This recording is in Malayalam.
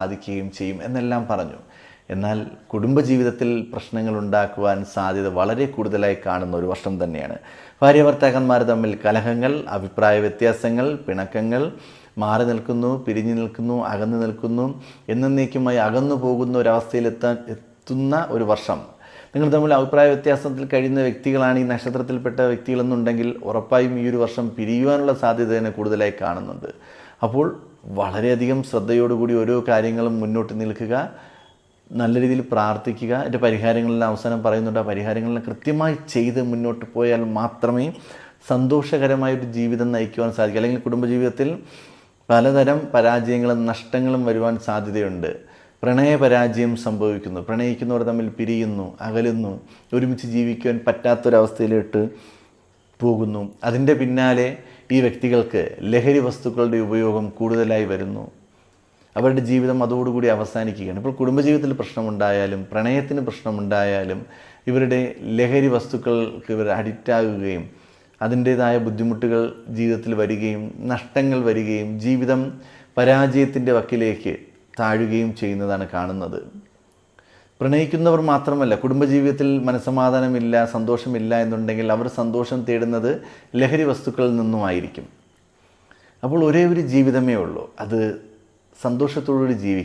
സാധിക്കുകയും ചെയ്യും എന്നെല്ലാം പറഞ്ഞു. എന്നാൽ കുടുംബജീവിതത്തിൽ പ്രശ്നങ്ങൾ ഉണ്ടാക്കുവാൻ സാധ്യത വളരെ കൂടുതലായി കാണുന്ന ഒരു വർഷം തന്നെയാണ്. ഭാര്യ ഭർത്താക്കന്മാർ തമ്മിൽ കലഹങ്ങൾ അഭിപ്രായ വ്യത്യാസങ്ങൾ പിണക്കങ്ങൾ മാറി നിൽക്കുന്നു പിരിഞ്ഞു നിൽക്കുന്നു അകന്നു നിൽക്കുന്നു എന്നേക്കുമായി അകന്നു പോകുന്ന ഒരവസ്ഥയിലെത്താൻ എത്തുന്ന ഒരു വർഷം. നിങ്ങൾ തമ്മിൽ അഭിപ്രായ വ്യത്യാസത്തിൽ കഴിയുന്ന വ്യക്തികളാണ് ഈ നക്ഷത്രത്തിൽപ്പെട്ട വ്യക്തികളെന്നുണ്ടെങ്കിൽ ഉറപ്പായും ഈ ഒരു വർഷം പിരിയുവാനുള്ള സാധ്യത തന്നെ കൂടുതലായി കാണുന്നുണ്ട്. അപ്പോൾ വളരെയധികം ശ്രദ്ധയോടുകൂടി ഓരോ കാര്യങ്ങളും മുന്നോട്ട് നിൽക്കുക നല്ല രീതിയിൽ പ്രാർത്ഥിക്കുക. എന്റെ പരിഹാരങ്ങളെല്ലാം അവസാനം പറയുന്നുണ്ട് ആ പരിഹാരങ്ങളെല്ലാം കൃത്യമായി ചെയ്ത് മുന്നോട്ട് പോയാൽ മാത്രമേ സന്തോഷകരമായൊരു ജീവിതം നയിക്കുവാൻ സാധിക്കൂ. അല്ലെങ്കിൽ കുടുംബജീവിതത്തിൽ പലതരം പരാജയങ്ങളും നഷ്ടങ്ങളും വരുവാൻ സാധ്യതയുണ്ട്. പ്രണയ പരാജയം സംഭവിക്കുന്നു. പ്രണയിക്കുന്നവർ തമ്മിൽ പിരിയുന്നു അകലുന്നു ഒരുമിച്ച് ജീവിക്കുവാൻ പറ്റാത്തൊരവസ്ഥയിലോട്ട് പോകുന്നു. അതിന്റെ പിന്നാലെ ഈ വ്യക്തികൾക്ക് ലഹരി വസ്തുക്കളുടെ ഉപയോഗം കൂടുതലായി വരുന്നു. അവരുടെ ജീവിതം അതോടുകൂടി അവസാനിക്കുകയാണ്. ഇപ്പോൾ കുടുംബജീവിതത്തിൽ പ്രശ്നമുണ്ടായാലും പ്രണയത്തിന് പ്രശ്നമുണ്ടായാലും ഇവരുടെ ലഹരി വസ്തുക്കൾക്ക് ഇവർ അഡിക്റ്റാകുകയും അതിന്റേതായ ബുദ്ധിമുട്ടുകൾ ജീവിതത്തിൽ വരികയും നഷ്ടങ്ങൾ വരികയും ജീവിതം പരാജയത്തിന്റെ വക്കിലേക്ക് താഴുകയും ചെയ്യുന്നതാണ് കാണുന്നത്. പ്രണയിക്കുന്നവർ മാത്രമല്ല കുടുംബജീവിതത്തിൽ മനസ്സമാധാനമില്ല സന്തോഷമില്ല എന്നുണ്ടെങ്കിൽ അവർ സന്തോഷം തേടുന്നത് ലഹരി വസ്തുക്കളിൽ നിന്നുമായിരിക്കും. അപ്പോൾ ഒരേ ഒരു ജീവിതമേ ഉള്ളൂ. അത് സന്തോഷത്തോടുകൂടി ജീവിക്കുക